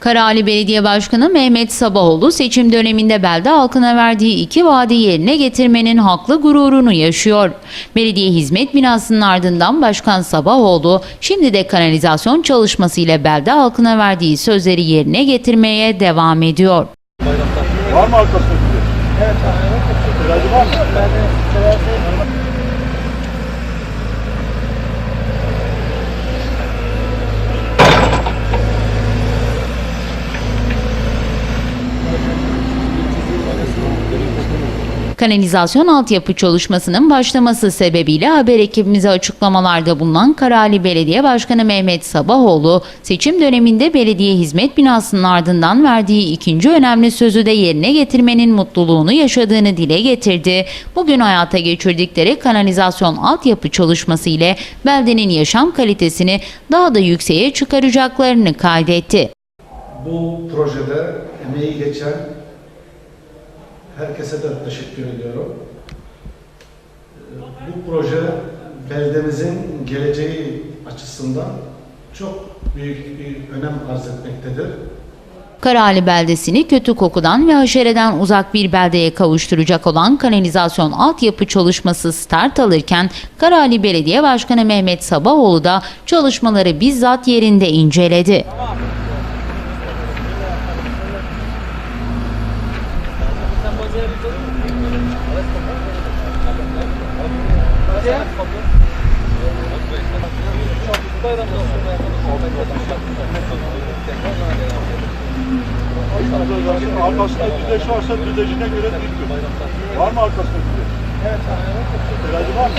Karaali Belediye Başkanı Mehmet Sabahoğlu seçim döneminde belde halkına verdiği iki vaadi yerine getirmenin haklı gururunu yaşıyor. Belediye hizmet binasının ardından Başkan Sabahoğlu şimdi de kanalizasyon çalışması ile belde halkına verdiği sözleri yerine getirmeye devam ediyor. Var mı arkasında Evet var mı? Kanalizasyon altyapı çalışmasının başlaması sebebiyle haber ekibimize açıklamalarda bulunan Karali Belediye Başkanı Mehmet Sabahoğlu, seçim döneminde belediye hizmet binasının ardından verdiği ikinci önemli sözü de yerine getirmenin mutluluğunu yaşadığını dile getirdi. Bugün hayata geçirdikleri kanalizasyon altyapı çalışması ile beldenin yaşam kalitesini daha da yükseğe çıkaracaklarını kaydetti. Bu projede emeği geçen herkese de teşekkür ediyorum. Ee, Bu proje beldemizin geleceği açısından çok büyük bir önem arz etmektedir. Karali beldesini kötü kokudan ve haşereden uzak bir beldeye kavuşturacak olan kanalizasyon altyapı çalışması start alırken Karali Belediye Başkanı Mehmet Sabahoğlu da çalışmaları bizzat yerinde inceledi. Arkasında düzleş varsa düzleşine göre dikiyor. Var mı arkasında düzleş? Evet abi. var mı?